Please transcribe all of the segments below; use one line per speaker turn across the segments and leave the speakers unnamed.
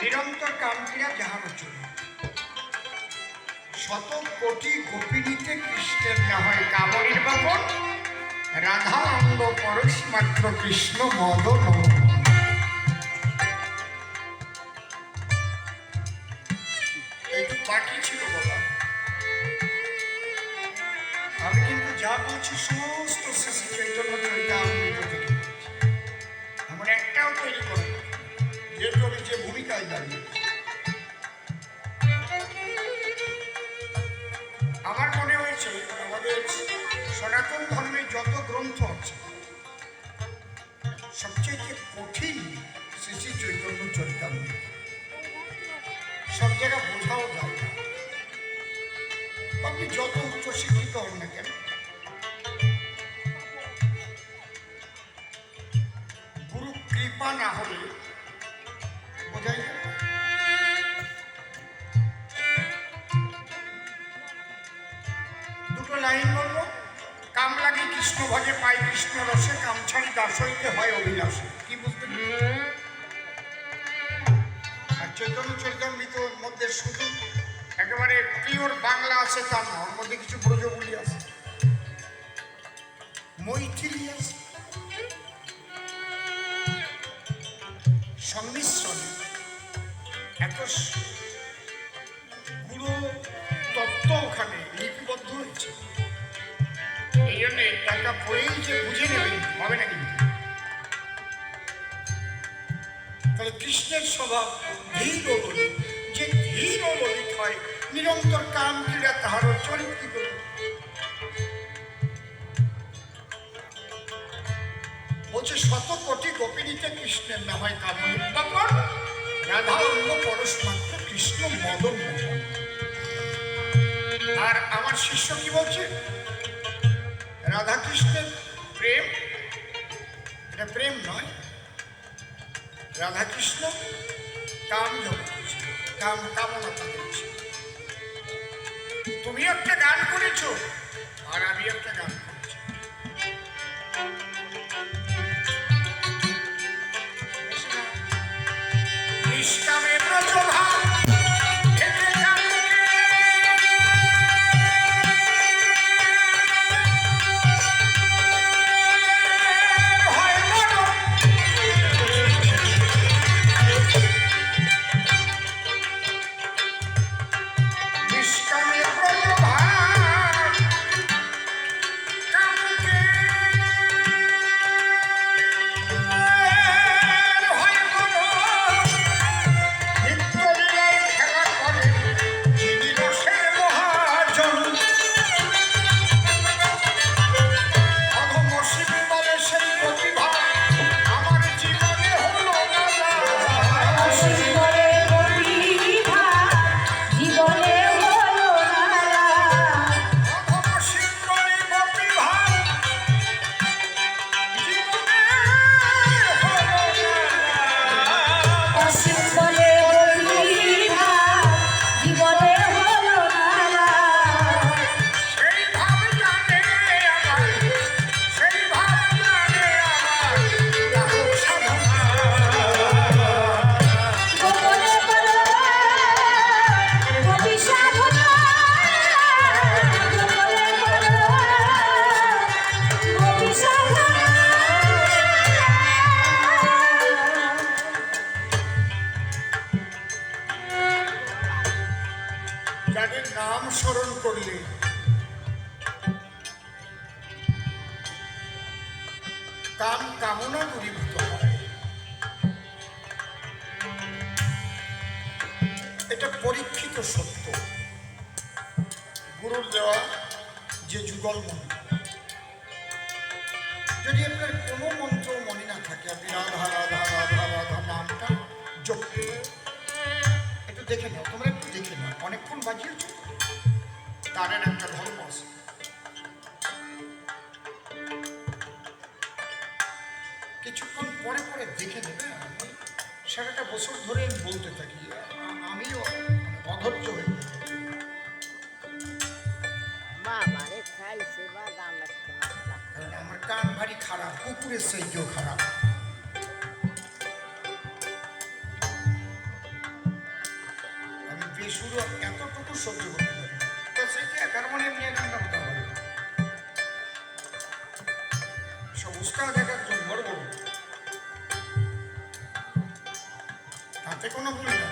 নিরন্তর কামক্রিয়া যাহার চলে শত কোটি গোপিনীতে কৃষ্ণের না হয় কামড়ের বাপন রাধা অঙ্গ পরশ মাত্র কৃষ্ণ একটু বাকি ছিল বাবা আমি কিন্তু যা বলছি সমস্ত শিশু চৈতন্য চরিতামৃত আমার মনে হয়েছে, আমাদের সনাতন ধর্মের যত গ্রন্থ আছে, সবচেয়ে কঠিন শ্রী চৈতন্য চরিতামৃত। সব জায়গা বোঝাও যায় আপনি যত উচ্চ শিক্ষিত হন না কেন, গুরু কৃপা না হলে বোঝাই। দুটো লাইন মধ্যে শুধু একেবারে পিওর বাংলা আছে তা না কিছু ব্রজবুলি আছে। মৈথিলি সংমিশ্রণে এত গুরু তত্ত্ব ওখানে লিপিবদ্ধ হয়েছে। এই জন্য টাকা পড়েই যে বুঝে নেবেন হবে না কিন্তু তাহলে কৃষ্ণের স্বভাব ধীর ললিত যে ধীর ললিত হয়, নিরন্তর কাম ক্রীড়া তাহারও চরিত্রিত বলছে শত কোটি গোপিনীতে কৃষ্ণের না হয় বাপন রাধা পরশ মাত্র কৃষ্ণ মদন আর আমার শিষ্য কি বলছে? রাধা কৃষ্ণের প্রেম? এটা প্রেম নয়। রাধাকৃষ্ণ কাম কাম কামনা ছিল তুমি একটা গান করেছ, আর আমি একটা গান কাম কামনা দূরীভূত এটা পরীক্ষিত সত্য। গুরুর দেওয়া যে যুগল মন্ত্র। যদি আপনার কোনো মন্ত্র মনে না থাকে, আপনি রাধা রাধা রাধা রাধা নামটা যোগ একটু দেখে নাও, তোমরা একটু দেখে নাও, অনেকক্ষণ বাজিয়েছ। তারের একটা ধর্ম আছে। পরে পরে দেখে আমি সারাটা বছর ধরে আমি বলতে থাকি আমিও অধৈর্য হয়ে কারণ আমার কান ভারী খারাপ কুকুরের সাইজও খারাপ। এই সুর এতটুকু সহ্য করতে পারি তো সেটা হারমোনিয়াম নিয়ে গানটা হতে হবে সব উস্তাদ এক একজন বড় বড়। তাতে কোনো ভুল না।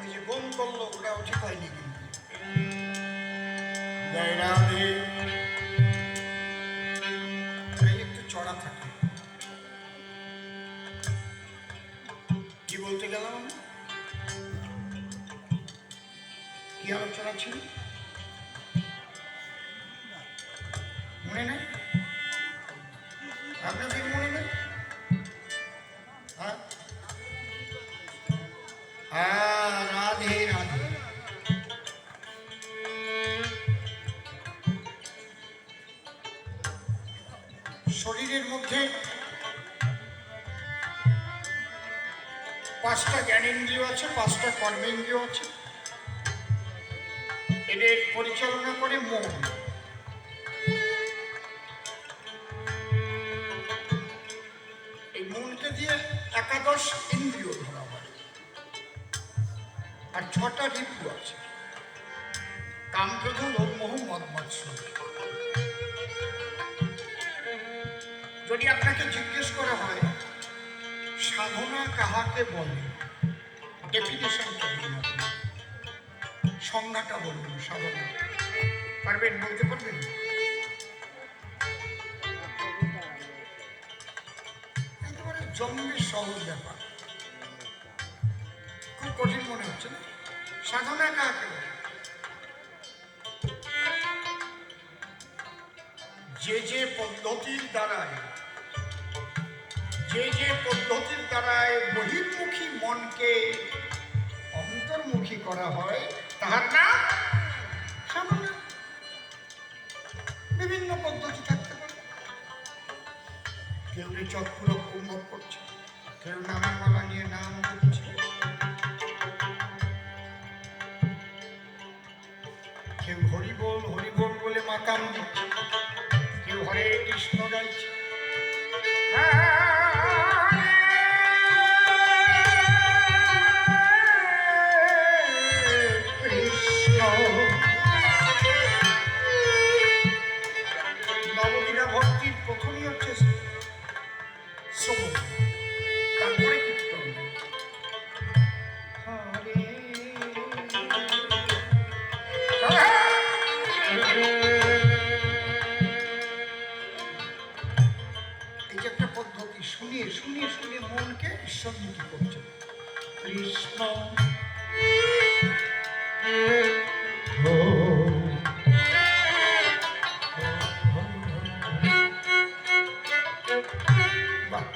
ওই যে বোম করল ওটাও ঠিক হয়নি কিন্তু। জয় একটু চড়া থাকে। কি বলতে গেলাম আমি? কি আলোচনা ছিল? মনে নেই? আপনাদের হ্যাঁ রাধে রাধে। শরীরের মধ্যে পাঁচটা জ্ঞানেন্দ্রিয় আছে, পাঁচটা কর্মেন্দ্রিয় আছে। এদের পরিচালনা করে মন। এই মনকে দিয়ে একাদশ ছটা ঋতু আছে। কামক্রোধ লোভ মোহ মদ যদি আপনাকে জিজ্ঞেস করা হয়, সাধনা কাহাকে বলে? ডেফিনেশনটা দিন আপনি। সংজ্ঞাটা বলুন, সাধনা। পারবেন বলতে পারবেন? জন্মের সহজ ব্যাপার। খুব কঠিন মনে হচ্ছে না? সাধনা কাকে যে যে পদ্ধতির দ্বারায়, যে যে পদ্ধতির দ্বারায় বহির্মুখী মনকে অন্তর্মুখী করা হয়, তাহার নাম কেউ হরি বল হরি বল বলে মাতাম। দিচ্ছে কেউ হরে কৃষ্ণ গাইছে। কৃষ্ণ এই যে একটা পদ্ধতি শুনিয়ে শুনিয়ে শুনিয়ে মনকে ঈশ্বরমুখী করছে। কৃষ্ণ।